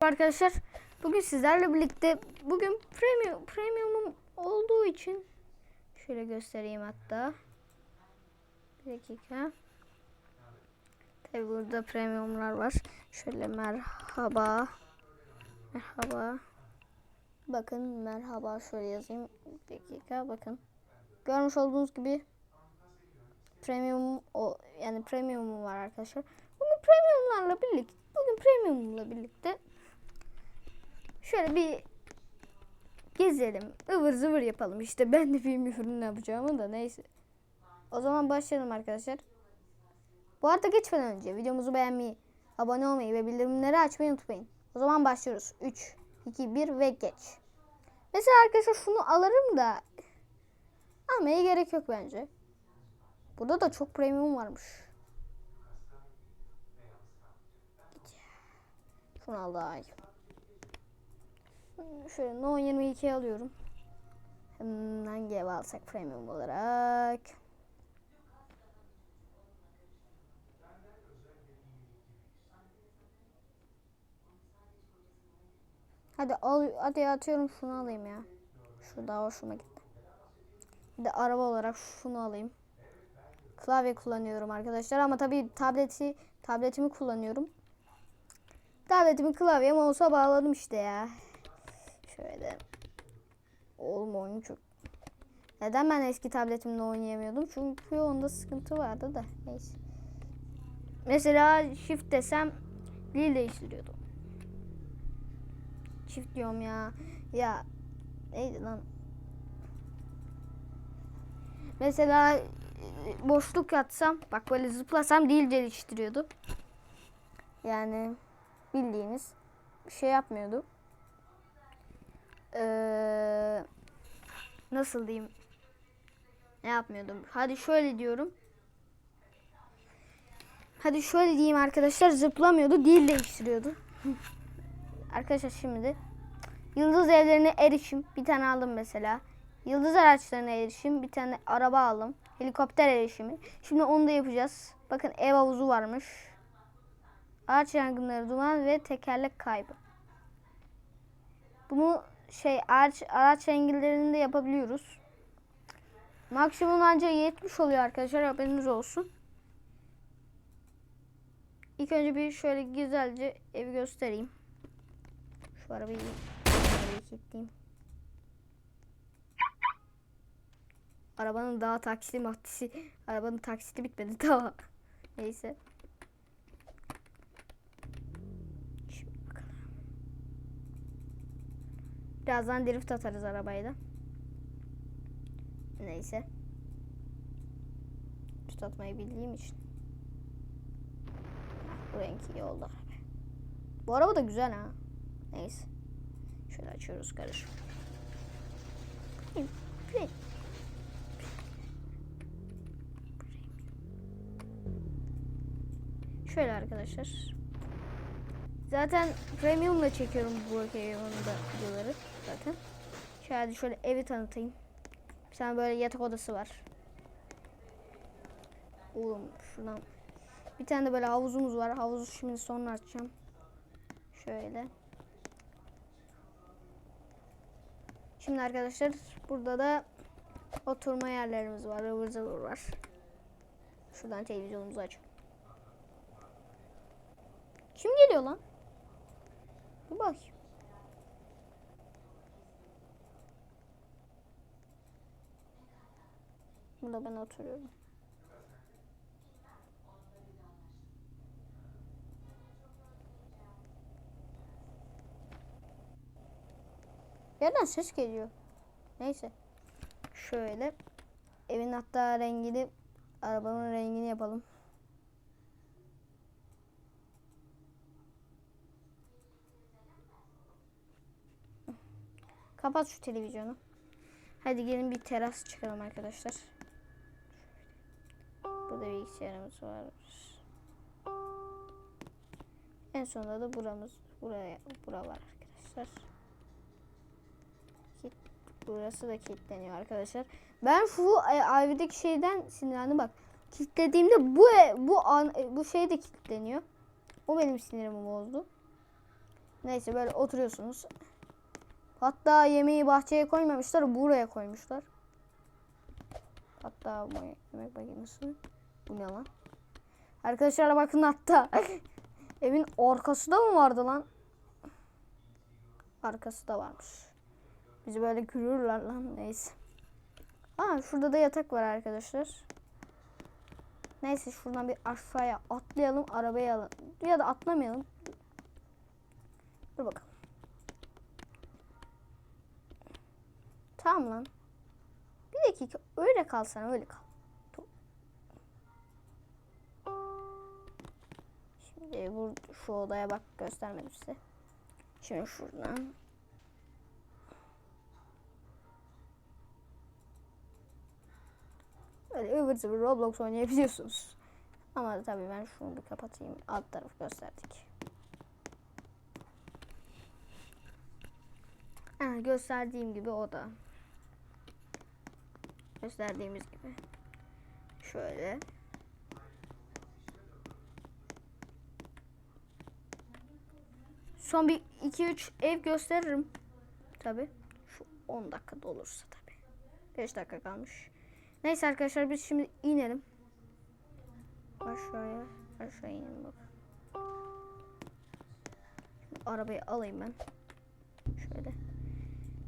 Arkadaşlar bugün sizlerle birlikte bugün premium premiumum olduğu için şöyle göstereyim hatta. Bir dakika. Tabi burada premiumlar var. Şöyle merhaba. Merhaba. Bakın merhaba şöyle yazayım. Bir dakika bakın. Görmüş olduğunuz gibi premium o yani premiumum var arkadaşlar. Bugün premiumlarla birlikte bugün premiumla birlikte şöyle bir gezelim. ıvır zıvır yapalım. İşte ben de bilmiyorum ne yapacağımı da neyse. O zaman başlayalım arkadaşlar. Bu arada geçmeden önce videomuzu beğenmeyi, abone olmayı ve bildirimleri açmayı unutmayın. O zaman başlıyoruz. 3, 2, 1 ve geç. Mesela arkadaşlar şunu alırım da almaya gerek yok bence. Burada da çok premium varmış. Şunu al daha iyi. Şöyle No 22 alıyorum. Hangi ev alsak premium olarak? Hadi al, hadi atıyorum şunu alayım ya. Şu daha hoşuma gitti. Bir de araba olarak şunu alayım. Klavye kullanıyorum arkadaşlar ama tabii tableti tabletimi kullanıyorum. Tabletimi klavyem olsa bağladım işte ya. Şöyle. Oğlum oyun çok. Neden ben eski tabletimle oynayamıyordum? Çünkü onda sıkıntı vardı da. Neyse. Mesela shift desem dil değiştiriyordum. Çift diyorum ya. Ya neydi lan? Mesela boşluk yatsam bak böyle zıplasam dil geliştiriyordu. Yani bildiğiniz şey yapmıyordu. Ee, nasıl diyeyim? Ne yapmıyordum? Hadi şöyle diyorum. Hadi şöyle diyeyim arkadaşlar zıplamıyordu, dil değiştiriyordu. arkadaşlar şimdi yıldız evlerine erişim bir tane aldım mesela. Yıldız araçlarına erişim bir tane araba aldım. Helikopter erişimi. Şimdi onu da yapacağız. Bakın ev havuzu varmış. Ağaç yangınları, duman ve tekerlek kaybı. Bunu şey ağaç araç rengilerinde yapabiliyoruz. Maksimum ancak 70 oluyor arkadaşlar haberiniz olsun. İlk önce bir şöyle güzelce evi göstereyim. Şu arabayı, arabayı. Arabanın daha taksiti maddesi. Arabanın taksiti bitmedi daha. Neyse. Şimdi bakalım. Birazdan drift atarız arabayı da. Neyse. Drift atmayı bildiğim için. Bu renk iyi oldu. Bu araba da güzel ha. Neyse. Şöyle açıyoruz. Free. Şöyle arkadaşlar. Zaten premiumla çekiyorum bu videoları zaten. Şöyle şöyle evi tanıtayım. Bir tane böyle yatak odası var. Oğlum şuradan. Bir tane de böyle havuzumuz var. Havuzu şimdi sonra açacağım. Şöyle. Şimdi arkadaşlar burada da oturma yerlerimiz var. ıvır zıvır var. Şuradan televizyonumuzu açalım. Kim geliyor lan? Bir bak. Burada ben oturuyorum. Yerden ses geliyor. Neyse. Şöyle. Evin hatta rengini arabanın rengini yapalım. Kapat şu televizyonu. Hadi gelin bir teras çıkalım arkadaşlar. Burada bilgisayarımız var. En sonunda da buramız buraya bura var arkadaşlar. Kit, burası da kilitleniyor arkadaşlar. Ben şu e, IV'deki şeyden sinirlendim bak. Kilitlediğimde bu e, bu an, e, bu şey de kilitleniyor. O benim sinirimi bozdu. Neyse böyle oturuyorsunuz. Hatta yemeği bahçeye koymamışlar, buraya koymuşlar. Hatta bu yemek makinesi. Bu ne lan? Arkadaşlar bakın hatta evin arkası da mı vardı lan? Arkası da varmış. Bizi böyle görürler lan neyse. Aa şurada da yatak var arkadaşlar. Neyse şuradan bir aşağıya atlayalım arabaya alalım. Ya da atlamayalım. Dur bakalım. Tamam lan. Bir dakika öyle kalsana öyle kal. Şimdi bu şu odaya bak göstermedim size. Şimdi şuradan. Böyle ıvır zıvır Roblox oynayabiliyorsunuz. Ama tabii ben şunu bir kapatayım. Alt tarafı gösterdik. Ha, gösterdiğim gibi o da. Gösterdiğimiz gibi. Şöyle. Son bir 2-3 ev gösteririm. Tabi. Şu 10 dakikada olursa tabi. 5 dakika kalmış. Neyse arkadaşlar biz şimdi inelim. Aşağıya. Aşağı inelim bak. Şimdi arabayı alayım ben. Şöyle.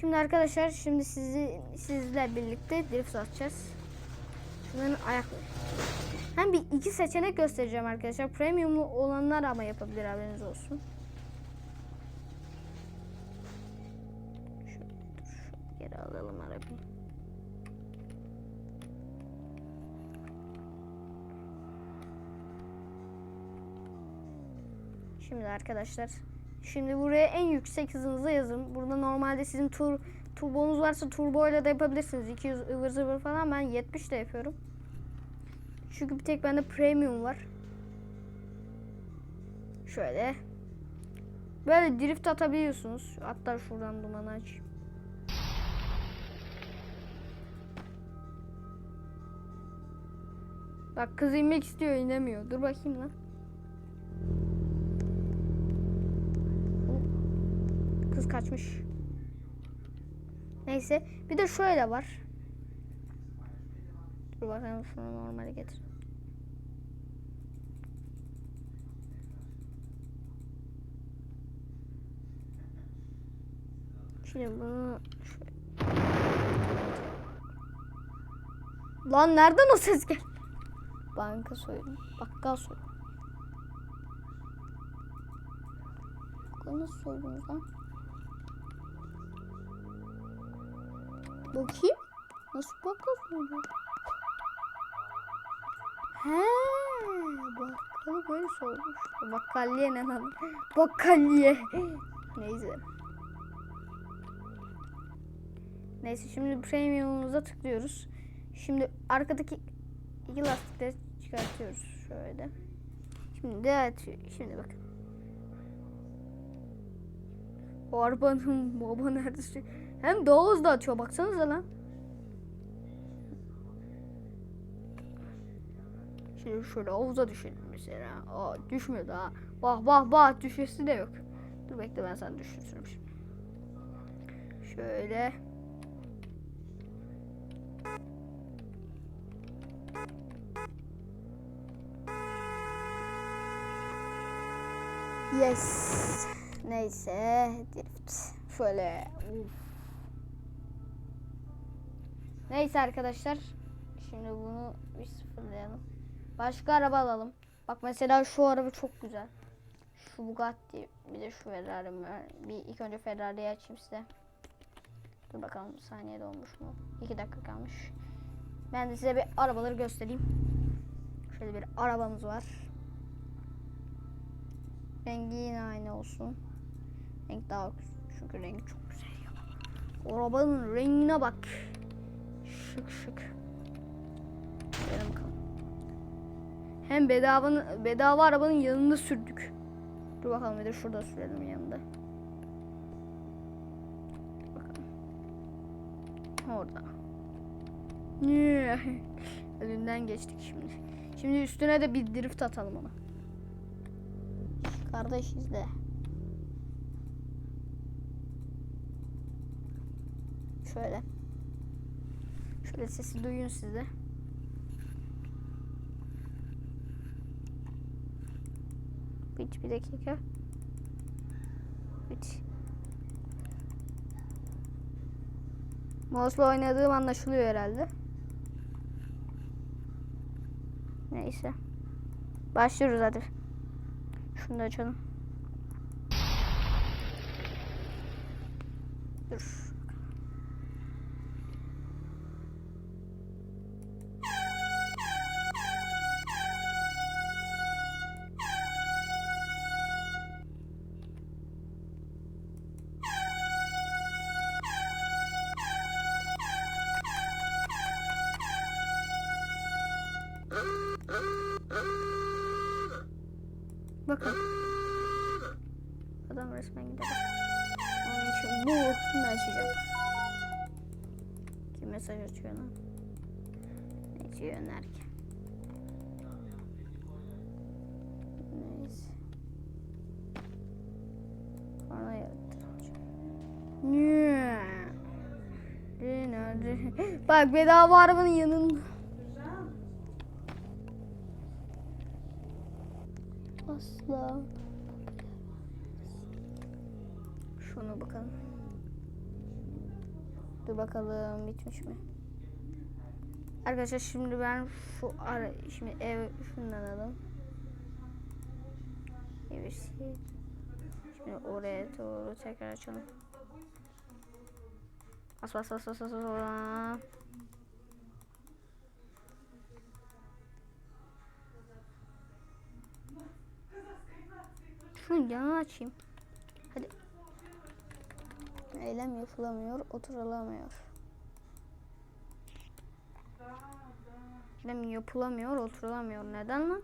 Şimdi arkadaşlar şimdi sizi sizle birlikte drift atacağız. Şunların ayakları. Hem bir iki seçenek göstereceğim arkadaşlar. Premiumlu olanlar ama yapabilir haberiniz olsun. Şöyle dur. şöyle Geri alalım arabayı. Şimdi arkadaşlar Şimdi buraya en yüksek hızınızı yazın. Burada normalde sizin tur turbonuz varsa turbo ile de yapabilirsiniz. 200 ıvır zıvır falan ben 70 de yapıyorum. Çünkü bir tek bende premium var. Şöyle. Böyle drift atabiliyorsunuz. Hatta şuradan dumanı açayım. Bak kız inmek istiyor inemiyor. Dur bakayım lan. Kız kaçmış. Neyse. Bir de şöyle var. Dur bakalım şunu normale getir. Şimdi bunu şöyle. Lan nereden o ses gel? Banka soyun. Bakkal soyun. Bakkalı nasıl soydunuz lan? Bakayım. Nasıl bakkal soydu? He, bakkalı böyle soymuş. Bakkalliye ne lan? Bakkalliye. Neyse. Neyse şimdi premiumumuza tıklıyoruz. Şimdi arkadaki iki lastikleri çıkartıyoruz şöyle. Şimdi de atıyor. Şimdi bakın. O arabanın baba neredeyse. Hem daha hızlı atıyor baksanıza lan. Şimdi şöyle havuza düşelim mesela. Aa düşmüyor daha. Bak bak bak düşesi de yok. Dur bekle ben sana düşürürüm şimdi. Şöyle. Yes. Neyse. Drift. Şöyle. Uf. Neyse arkadaşlar. Şimdi bunu bir sıfırlayalım. Başka araba alalım. Bak mesela şu araba çok güzel. Şu Bugatti bir de şu Ferrari var. Bir ilk önce Ferrari'yi açayım size. Dur bakalım saniyede olmuş mu? 2 dakika kalmış. Ben de size bir arabaları göstereyim. Şöyle bir arabamız var. Rengi yine aynı olsun. Renk daha güzel. Çünkü rengi çok güzel ya. Arabanın rengine bak. Şık şık. Verin bakalım. Hem bedavanın, bedava arabanın yanında sürdük. Dur bakalım bir de şurada sürelim yanında. Bakalım. Orada. Önünden geçtik şimdi. Şimdi üstüne de bir drift atalım ona. Kardeş izle. Şöyle. Şöyle sesi duyun sizde. Bit bir dakika. Bit. Mouse'la oynadığım anlaşılıyor herhalde. Neyse. Başlıyoruz hadi. Şunu da açalım. Mesaj açıyor lan? Ne diyor önerken? Neyse. Bana? Nerede? Bak bedava arabanın yanında. Asla. Şunu bakalım. Dur bakalım bitmiş mi? Arkadaşlar şimdi ben şu ara şimdi ev şundan alalım. Evet. Şimdi oraya doğru tekrar açalım. Bas bas bas bas bas bas. Şunu açayım. Eylem yapılamıyor, oturulamıyor. Eylem yapılamıyor, oturulamıyor. Neden lan?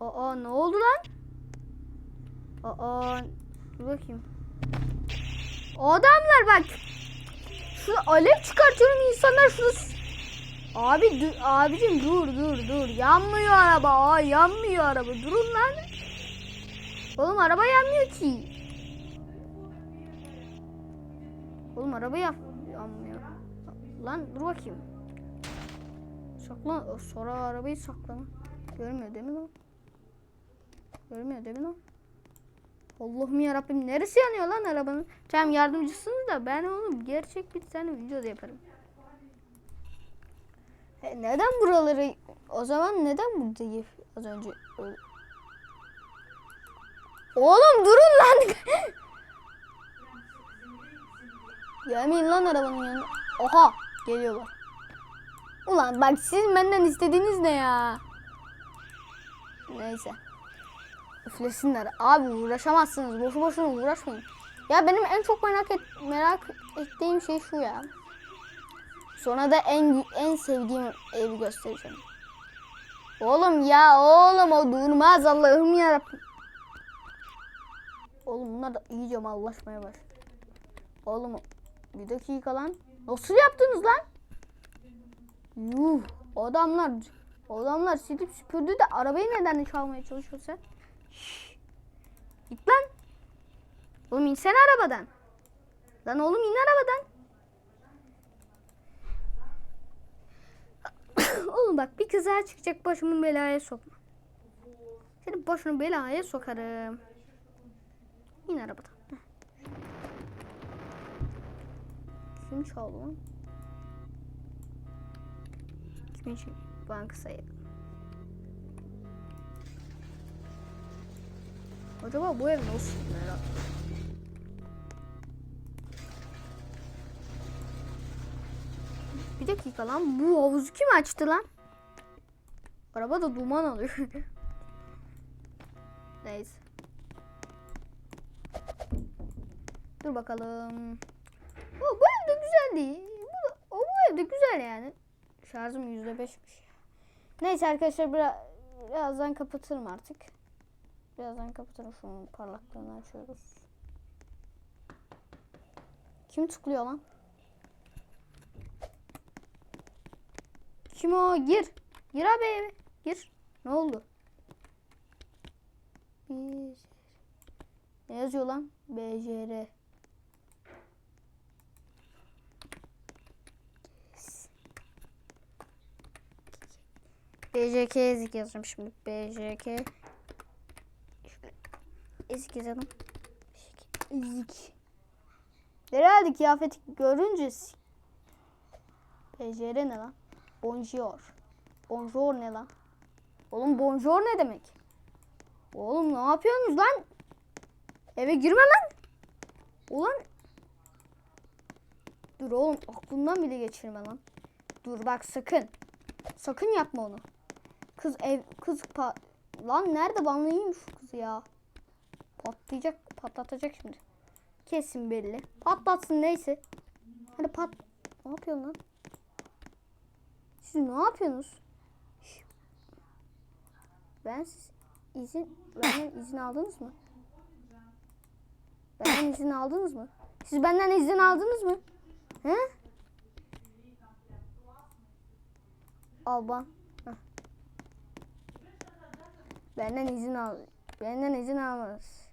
Aa ne oldu lan? Aa dur bakayım. Adamlar bak. Şurada alev çıkartıyorum insanlar s- Abi dur, abicim dur dur dur. Yanmıyor araba. Aa, yanmıyor araba. Durun lan. Oğlum araba yanmıyor ki. Oğlum araba yanmıyor. Lan dur bakayım. Saklan. Sonra arabayı saklan. Görmüyor değil mi lan? Görmüyor değil mi lan? Allah'ım yarabbim neresi yanıyor lan arabanın? Tamam yardımcısınız da ben onu gerçek bir tane videoda yaparım. E, neden buraları o zaman neden burada az önce Oğlum durun lan. Gelmeyin lan arabanın yanına. Oha geliyorlar. Ulan bak siz benden istediğiniz ne ya? Neyse. Üflesinler. Abi uğraşamazsınız. Boşu boşuna uğraşmayın. Ya benim en çok merak et, merak ettiğim şey şu ya. Sonra da en en sevdiğim evi göstereceğim. Oğlum ya oğlum o durmaz Allah'ım yarabbim. Oğlum bunlar da iyice mallaşmaya başladı. Oğlum bir dakika lan. Nasıl yaptınız lan? Yuh adamlar adamlar silip süpürdü de arabayı neden çalmaya çalışıyor sen? Şşş. Git lan. Oğlum insene arabadan. Lan oğlum in arabadan. oğlum bak bir kıza çıkacak başımı belaya sokma. Senin başını belaya sokarım. İn arabadan. Kim çaldı lan? Kimin şey? Banka sayalım. Acaba bu ev nasıl merak Bir dakika lan bu havuzu kim açtı lan? Araba da duman alıyor. Neyse. Dur bakalım. Güzel değil. Bu, o, bu evde güzel yani. Şarjım yüzde beşmiş. Neyse arkadaşlar biraz, birazdan kapatırım artık. Birazdan kapatırım şunun parlaklığını açıyoruz. Kim tıklıyor lan? Kim o? Gir. Gir abi eve. Gir. Ne oldu? Bir... Ne yazıyor lan? BCR. BJK ezik yazacağım şimdi. BJK. Ezik yazalım. Ezik. Herhalde kıyafeti görünce BJR ne lan? Bonjour. Bonjour ne lan? Oğlum bonjour ne demek? Oğlum ne yapıyorsunuz lan? Eve girme lan. Ulan. Dur oğlum aklından bile geçirme lan. Dur bak sakın. Sakın yapma onu. Kız ev kız pa lan nerede banlayayım şu kızı ya. Patlayacak patlatacak şimdi. Kesin belli. Patlatsın neyse. Hadi pat. Ne yapıyorsun lan? Siz ne yapıyorsunuz? Ben siz izin benden izin aldınız mı? Benden izin aldınız mı? Siz benden izin aldınız mı? He? Alban. Benden izin al. Benden izin almalısınız.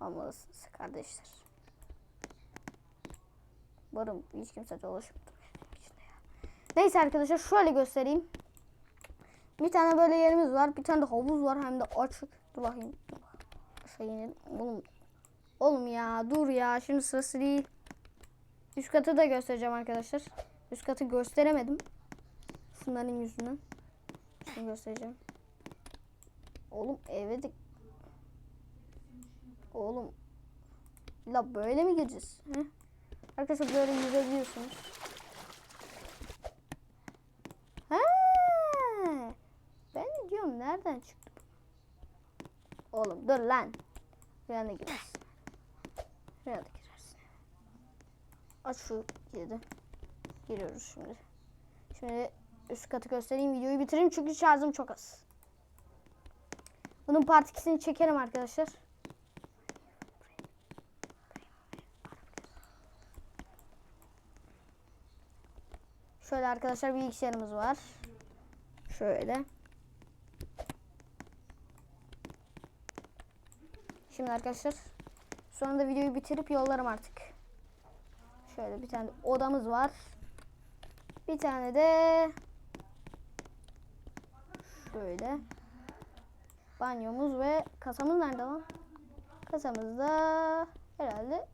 Almalısınız kardeşler. Varım hiç kimse dolaşmıyor. Neyse arkadaşlar şöyle göstereyim. Bir tane böyle yerimiz var. Bir tane de havuz var hem de açık. Dur bakayım. İnelim. Oğlum. Oğlum ya dur ya. Şimdi sırası değil. Üst katı da göstereceğim arkadaşlar. Üst katı gösteremedim. Şunların yüzünden. Şunu göstereceğim. Oğlum eve de... Oğlum. La böyle mi gireceğiz? He? Arkadaşlar böyle yüzebiliyorsunuz. Ha, ben de diyorum nereden çıktı? Oğlum dur lan. Buraya da girersin. Buraya da girersin. Aç şu kilidi. Giriyoruz şimdi. Şimdi üst katı göstereyim videoyu bitireyim çünkü şarjım çok az. Bunun part 2'sini çekerim arkadaşlar. Şöyle arkadaşlar bilgisayarımız var. Şöyle. Şimdi arkadaşlar sonra da videoyu bitirip yollarım artık. Şöyle bir tane odamız var. Bir tane de şöyle banyomuz ve kasamız nerede lan? Kasamız da herhalde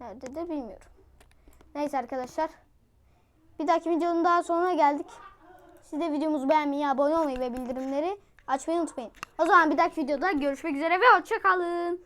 nerede de bilmiyorum. Neyse arkadaşlar. Bir dahaki videonun daha sonuna geldik. Siz de videomuzu beğenmeyi, abone olmayı ve bildirimleri açmayı unutmayın. O zaman bir dahaki videoda görüşmek üzere ve hoşçakalın.